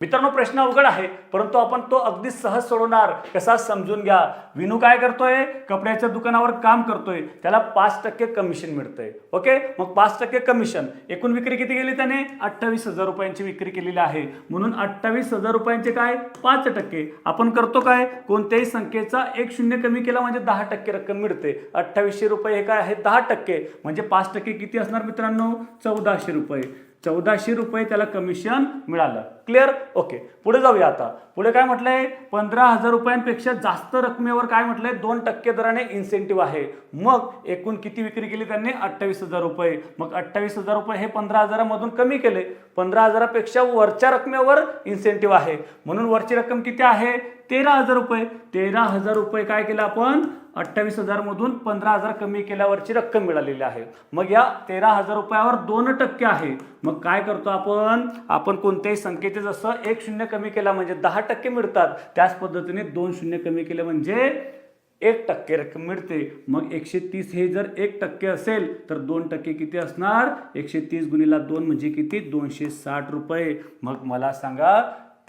मित्रांनो प्रश्न अवघड आहे परंतु आपण तो अगदी सहज सोडवणार. कसा समजून घ्या. विनू काय करतोय? कपड्याच्या दुकानावर काम करतोय. त्याला पाच टक्के कमिशन मिळतंय. ओके? मग पाच टक्के कमिशन एकूण विक्री किती गेली त्याने? अठ्ठावीस हजार रुपयांची विक्री केलेली आहे. म्हणून अठ्ठावीस हजार रुपयांचे काय? पाच टक्के. आपण करतो काय? कोणत्याही संख्येचा एक शून्य कमी केला म्हणजे दहा टक्के रक्कम मिळते. अठ्ठावीसशे रुपये हे काय आहे? दहा टक्के. म्हणजे पाच टक्के किती असणार मित्रांनो? चौदाशे रुपये. चौदाशे रुपये त्याला कमिशन मिळालं. क्लिअर ओके पुढे जाऊया आता. पुढे काय म्हटलंय? पंधरा हजार रुपयांपेक्षा जास्त रकमेवर काय म्हटलंय? दोन टक्के दराने इन्सेंटिव्ह आहे. मग एकूण किती विक्री केली त्यांनी? अठ्ठावीस हजार रुपये. मग अठ्ठावीस हजार रुपये हे पंधरा हजारामधून कमी केले. पंधरा हजारापेक्षा वरच्या रकमेवर इन्सेंटिव्ह आहे. म्हणून वरची रक्कम किती आहे? तेरा हजार रुपये. तेरा हजार रुपये काय केलं आपण? अठ्ठावीस हजारमधून पंधरा हजार कमी केल्यावरची रक्कम मिळालेली आहे. मग या तेरा हजार रुपयावर दोन टक्के आहे. मग काय करतो आपण? आपण कोणत्याही संख्येचे जसं एक शून्य कमी केला म्हणजे दहा टक्के मिळतात त्याच पद्धतीने दोन शून्य कमी केले म्हणजे एक टक्के रक्कम मिळते. मग एकशे तीस हे जर एक टक्के असेल तर दोन टक्के किती असणार? एकशे तीस गुणिला दोन म्हणजे किती? दोनशे साठ रुपये. मग मला सांगा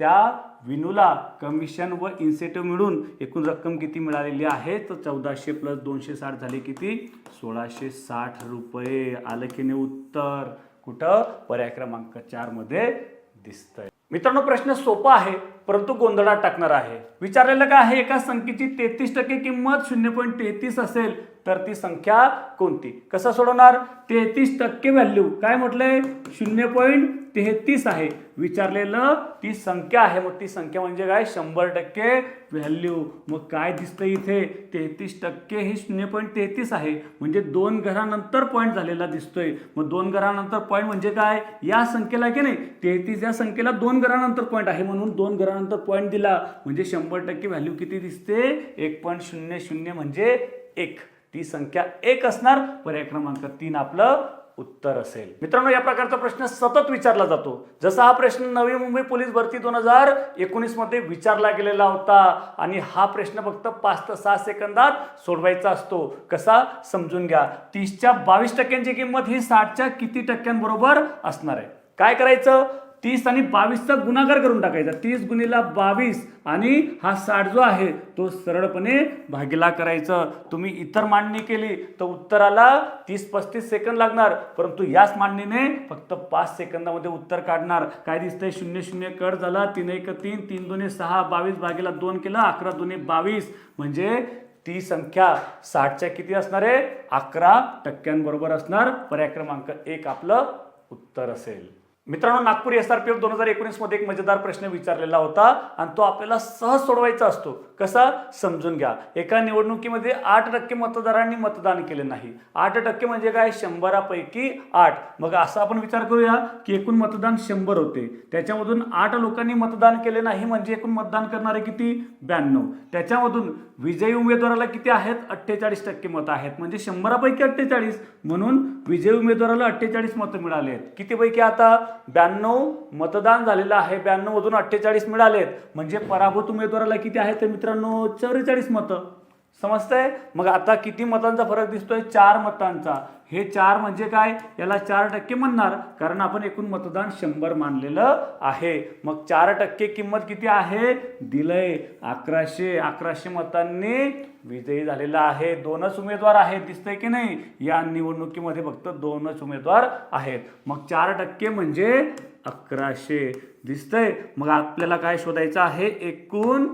त्या विनूला कमिशन व इन्सेटिव्ह मिळून एकूण रक्कम किती मिळालेली आहे? तर चौदाशे प्लस दोनशे साठ झाले किती? सोळाशे साठ रुपये. आलं की नाही उत्तर? कुठं? पर्याय क्रमांक चारमध्ये दिसतंय. मित्रांनो प्रश्न सोपा आहे परंतु गोंधळात टाकणार आहे. विचारलेलं काय आहे? एका संख्येची तेहतीस टक्के किंमत शून्य पॉईंट तेहतीस असेल तर ती संख्या कोणती? कसं सोडवणार? तेहतीस टक्के व्हॅल्यू काय म्हटलंय? शून्य पॉईंट तेहतीस आहे. विचारलेलं ती संख्या आहे. मग ती संख्या म्हणजे काय? शंभर टक्के व्हॅल्यू मग काय दिसतं इथे? तेहतीस टक्के हे शून्य पॉईंट तेहतीस आहे. म्हणजे दोन घरानंतर पॉईंट झालेला दिसतोय. मग दोन घरानंतर पॉईंट म्हणजे काय? या संख्येला की नाही? तेहतीस या संख्येला दोन घरानंतर पॉईंट आहे म्हणून दोन घरानंतर पॉईंट दिला. म्हणजे शंभर टक्के व्हॅल्यू किती दिसते? एक पॉईंट शून्य शून्य म्हणजे एक. ती संख्या एक असणार. पर्याय क्रमांक तीन आपलं उत्तर असेल. मित्रांनो या प्रकारचा प्रश्न सतत विचारला जातो. जसा हा प्रश्न नवी मुंबई पोलीस भरती दोन हजार एकोणीसमध्ये विचारला गेलेला होता आणि हा प्रश्न फक्त पाच ते सहा सेकंदात सोडवायचा असतो. कसा? समजून घ्या. तीसच्या बावीस टक्क्यांची किंमत ही साठच्या किती टक्क्यांबरोबर असणार आहे? काय करायचं? तीस आणि बावीसचा गुणाकार करून टाकायचा. तीस गुणिला बावीस आणि हा साठ जो आहे तो सरळपणे भागीला करायचं. तुम्ही इतर मांडणी केली तर उत्तराला तीस पस्तीस सेकंद लागणार. परंतु याच मांडणीने फक्त पाच सेकंदामध्ये उत्तर काढणार. काय दिसतंय? शून्य शून्य कट झाला. तीन एक तीन तीन दोन्ही सहा बावीस भागीला दोन केलं अकरा दोन्ही बावीस. म्हणजे ती संख्या साठच्या किती असणार आहे? अकरा टक्क्यांबरोबर असणार. पर्याय क्रमांक एक आपलं उत्तर असेल. मित्रांनो Nagpur S R P F दोन हजार एकोणीसमध्ये एक मजेदार प्रश्न विचारलेला होता आणि तो आपल्याला सहज सोडवायचा असतो. कसा समजून घ्या? एका निवडणुकीमध्ये आठ टक्के मतदारांनी मतदान केले नाही. आठ टक्के म्हणजे काय? शंभरापैकी आठ. मग असा आपण विचार करूया की एकूण मतदान शंभर होते. त्याच्यामधून आठ लोकांनी मतदान केले नाही म्हणजे एकूण मतदान करणारे किती? ब्याण्णव. त्याच्यामधून विजयी उमेदवाराला किती आहेत? अठ्ठेचाळीस टक्के मतं आहेत. म्हणजे शंभरापैकी अठ्ठेचाळीस. म्हणून विजयी उमेदवाराला अठ्ठेचाळीस मतं मिळाले आहेत. कितीपैकी आता? ब्याण्णव मतदान झालेलं आहे. ब्याण्णव मधून अठ्ठेचाळीस मिळालेत. म्हणजे पराभूत उमेदवाराला किती आहेत? तर मित्रांनो चौवेचाळीस मतं. समजतंय? मग आता किती मतांचा फरक दिसतोय? चार मतांचा. हे चार म्हणजे काय? याला चार टक्के म्हणणार कारण आपण एकूण मतदान शंभर मानलेलं आहे. मग चार टक्के किंमत किती आहे? दिलंय. अकराशे. अकराशे मतांनी विजयी झालेला आहे. दोनच उमेदवार आहेत. दिसतंय की नाही? या निवडणुकीमध्ये फक्त दोनच उमेदवार आहेत. मग चार टक्के म्हणजे अकराशे. दिसतंय? मग आपल्याला काय शोधायचं आहे? एकूण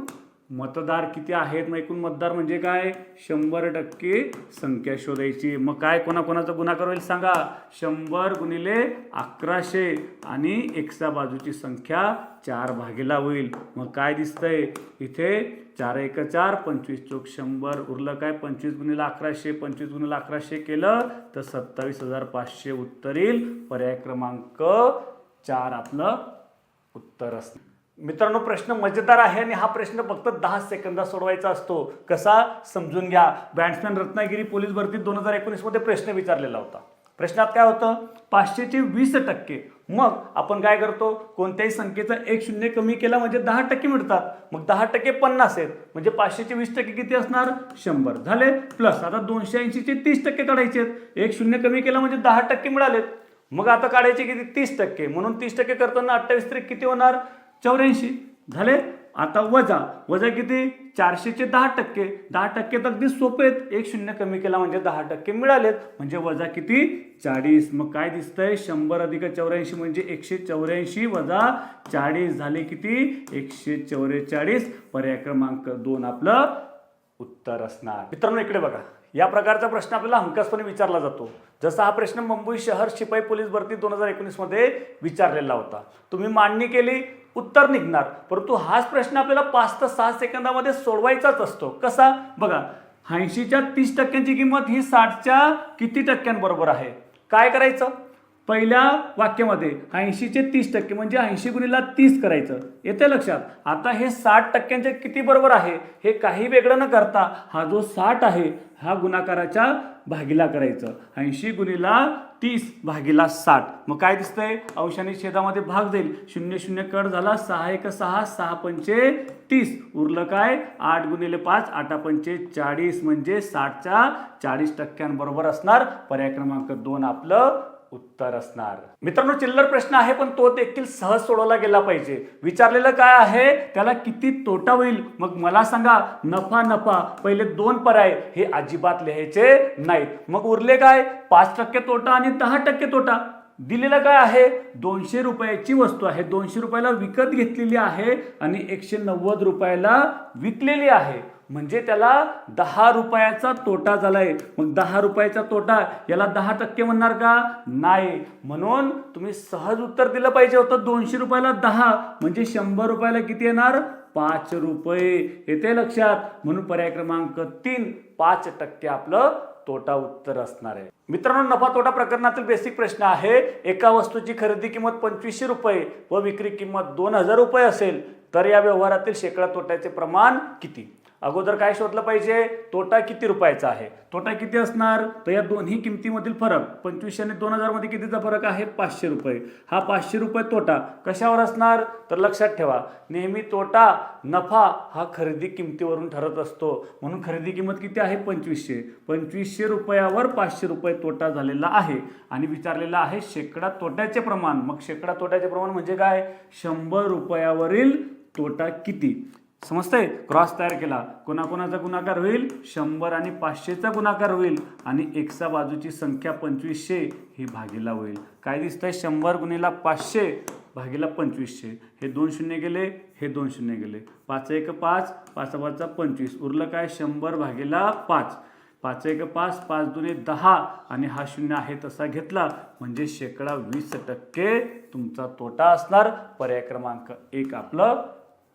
मतदार किती आहेत? मग एकूण मतदार म्हणजे काय? शंभर टक्के संख्या शोधायची. मग काय कोणाकोणाचा गुणाकार होईल सांगा. शंभर गुणिले अकराशे आणि एकसा बाजूची संख्या चार भागेला होईल. मग काय दिसतंय? इथे चार एक चार पंचवीस चौक शंभर उरलं काय? पंचवीस गुणिला अकराशे पंचवीस गुणिला अकराशे केलं तर सत्तावीस हजार पाचशे उत्तर येईल. पर्याय क्रमांक चार आपलं उत्तर असतं. मित्रांनो प्रश्न मजेदार आहे आणि हा प्रश्न फक्त दहा सेकंदात सोडवायचा असतो. कसा? समजून घ्या. बॅट्समॅन रत्नागिरी पोलीस भरती दोन हजार एकोणीसमध्ये प्रश्न विचारलेला होता. प्रश्नात काय होतं? पाचशेचे वीस टक्के. मग आपण काय करतो? कोणत्याही संख्येचा एक शून्य कमी केला म्हणजे दहा टक्के मिळतात. मग दहा टक्के पन्नास आहेत. म्हणजे पाचशेचे वीस टक्के किती असणार? शंभर. झाले? प्लस. आता दोनशे ऐंशीचे तीस टक्के काढायचे आहेत. एक शून्य कमी केला म्हणजे दहा टक्के मिळालेत. मग आता काढायचे किती? तीस टक्के. म्हणून तीस टक्के करताना अठ्ठावीस तरी किती होणार? चौऱ्याऐंशी. झाले? आता वजा. वजा किती? चारशेचे दहा टक्के. दहा टक्के तर अगदी सोपे आहेत. एक शून्य कमी केला म्हणजे दहा टक्के मिळालेत. म्हणजे वजा किती? चाळीस. मग काय दिसतंय? शंभर अधिक चौऱ्याऐंशी म्हणजे एकशे चौऱ्याऐंशी वजा चाळीस. झाले किती? एकशे चौवेचाळीस पर्याय क्रमांक दोन आपलं उत्तर असणार. मित्रांनो इकडे बघा. या प्रकारचा प्रश्न आपल्याला हमखासपणे विचारला जातो. जसा हा प्रश्न मुंबई शहर शिपाई पोलीस भरती दोन हजार एकोणीसमध्ये विचारलेला होता. तुम्ही मांडणी केली उत्तर निघणार. परंतु हाच प्रश्न आपल्याला पाच ते सहा सेकंदामध्ये सोडवायचाच असतो. कसा? बघा ऐंशीच्या तीस टक्क्यांची किंमत ही साठच्या किती टक्क्यांबरोबर आहे? काय करायचं? पहिल्या वाक्यामध्ये ऐंशीचे तीस टक्के म्हणजे ऐंशी गुणीला तीस करायचं. येते लक्षात? आता हे साठ टक्क्यांचे किती बरोबर आहे? हे काही वेगळं न करता हा जो साठ आहे हा गुणाकाराच्या भागीला करायचं. ऐंशी गुणीला तीस भागीला साठ. मग काय दिसतंय? अंशाने छेदामध्ये भाग जाईल शून्य शून्य कट झाला सहा एक सहा सहा पंचे तीस. उरलं काय? आठ गुणिले पाच आठा पंचे चाळीस. म्हणजे साठच्या चाळीस टक्क्यांबरोबर असणार पर्याय क्रमांक दोन आपलं उत्तर असणार. मित्रांनो चिल्लर प्रश्न आहे पण तो देखील सहज सोडवला गेला पाहिजे. विचारलेलं काय आहे? त्याला किती तोटा होईल? मग मला सांगा. नफा नफा. पहिले दोन पर्याय हे अजिबात लिहायचे नाहीत. मग उरले काय? पाच टक्के तोटा आणि दहा टक्के तोटा. दिलेलं काय आहे? दोनशे रुपयाची वस्तू आहे. दोनशे रुपयाला विकत घेतलेली आहे आणि एकशे नव्वद रुपयाला विकलेली आहे. म्हणजे त्याला दहा रुपयाचा तोटा झालाय. मग दहा रुपयाचा तोटा याला दहा टक्के म्हणणार का? नाही. म्हणून तुम्ही सहज उत्तर दिलं पाहिजे होतं दोनशे रुपयाला दहा. म्हणजे शंभर रुपयाला किती येणार? पाच रुपये. येते लक्षात. म्हणून पर्याय क्रमांक तीन पाच टक्के आपलं तोटा उत्तर असणार आहे. मित्रांनो नफा तोटा प्रकरणातील बेसिक प्रश्न आहे. एका वस्तूची खरेदी किंमत पंचवीसशे रुपये व विक्री किंमत दोन हजार रुपये असेल तर या व्यवहारातील शेकडा तोट्याचे प्रमाण किती? अगोदर काय शोधलं पाहिजे? तोटा किती रुपयाचा आहे? तोटा किती असणार? तर या दोन्ही किमतीमधील फरक पंचवीसशे आणि दोन हजारमध्ये कितीचा फरक आहे? पाचशे रुपये. हा पाचशे रुपये तोटा कशावर असणार? तर लक्षात ठेवा नेहमी तोटा नफा हा खरेदी किमतीवरून ठरत असतो. म्हणून खरेदी किंमत किती आहे? पंचवीसशे. पंचवीसशे रुपयावर पाचशे रुपये तोटा झालेला आहे. आणि विचारलेला आहे शेकडा तोट्याचे प्रमाण. मग शेकडा तोट्याचे प्रमाण म्हणजे काय? शंभर रुपयावरील तोटा किती? समजतंय? क्रॉस तयार केला. कोणाकोणाचा गुणाकार होईल? शंभर आणि पाचशेचा गुणाकार होईल. आणि एकसा बाजूची संख्या पंचवीसशे ही भागीला होईल. काय दिसतंय? शंभर गुणीला पाचशे भागीला पंचवीसशे. हे दोन शून्य गेले हे दोन शून्य गेले. पाच एक पाच पाच पाचचा पंचवीस. उरलं काय? शंभर भागीला पाच. पाच एक पाच पाच दुने दहा. आणि हा शून्य आहे तसा घेतला. म्हणजे शेकडा वीस टक्के तुमचा तोटा असणार. पर्याय क्रमांक एक आपलं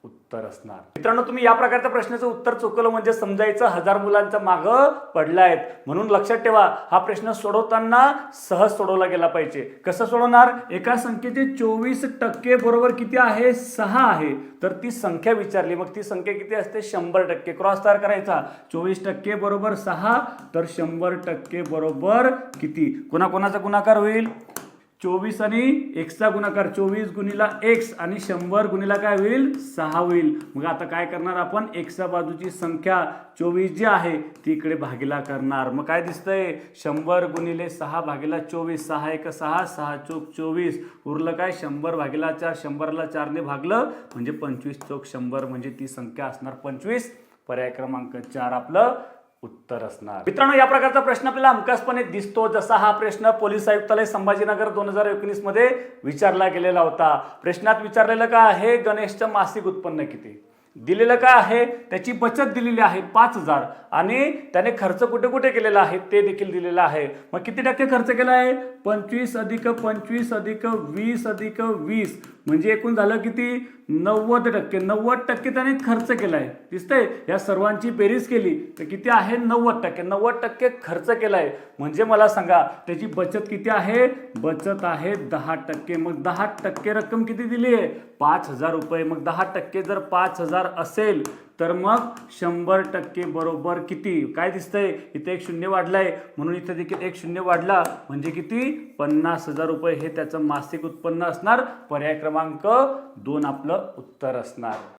उत्तर असणार. मित्रांनो तुम्ही या प्रकारच्या प्रश्नाचं उत्तर चुकलं म्हणजे समजायचं. हजार मुलांचा मागं पडलायत. म्हणून लक्षात ठेवा हा प्रश्न सोडवताना सहज सोडवला गेला पाहिजे. कसं सोडवणार? एका संख्येचे चोवीस टक्के बरोबर किती आहे? सहा आहे. तर ती संख्या विचारली. मग ती संख्या किती असते? शंभर टक्के. क्रॉस तयार करायचा. चोवीस टक्के बरोबर सहा तर शंभर टक्के बरोबर किती? कोणाकोणाचा गुणाकार होईल? चोवीस आणि एक्सचा गुणाकार चोवीस गुणीला एक्स आणि शंभर गुणीला काय होईल? सहा होईल. मग आता काय करणार आपण? एक्सच्या बाजूची संख्या चोवीस जी आहे ती इकडे भागीला करणार. मग काय दिसतंय? शंभर गुणिले सहा भागीला चोवीस. सहा एक सहा सहा चोक चोवीस. उरलं काय? शंभर भागीला चार. शंभरला चारने भागलं म्हणजे पंचवीस चोक शंभर म्हणजे ती संख्या असणार पंचवीस. पर्याय क्रमांक चार आपलं उत्तर असणार. मित्रांनो या प्रकारचा प्रश्न आपल्याला हमखासपणे दिसतो जसा हा प्रश्न पोलीस आयुक्तालय संभाजीनगर दोन हजार एकोणीसमध्ये विचारला गेलेला होता. प्रश्नात विचारलेलं का आहे? गणेशचं मासिक उत्पन्न किती? दिलेलं काय आहे? त्याची बचत दिलेली आहे पाच हजार. आणि त्याने खर्च कुठे कुठे केलेला आहे? ते देखील दिलेलं आहे. मग किती टक्के खर्च केला आहे? पंचवीस अधिक पंचवीस अधिक वीस अधिक वीस. म्हणजे एकूण झालं किती? नव्वद टक्के. नव्वद टक्के त्याने खर्च केला आहे दिसतंय? या सर्वांची बेरीज केली. तर किती आहे? नव्वद टक्के. नव्वद टक्के खर्च केला आहे म्हणजे मला सांगा त्याची बचत किती आहे? बचत आहे दहा टक्के. मग दहा टक्के रक्कम किती दिली आहे पाच हजार रुपये. मग दहा टक्के जर पाच हजार असेल तर मग शंभर टक्के बरोबर किती? काय दिसतंय? इथे एक शून्य वाढलाय. म्हणून इथे देखील एक शून्य वाढला. म्हणजे किती? पन्नास हजार रुपये हे त्याचं मासिक उत्पन्न असणार. पर्याय क्रमांक दोन आपलं उत्तर असणार.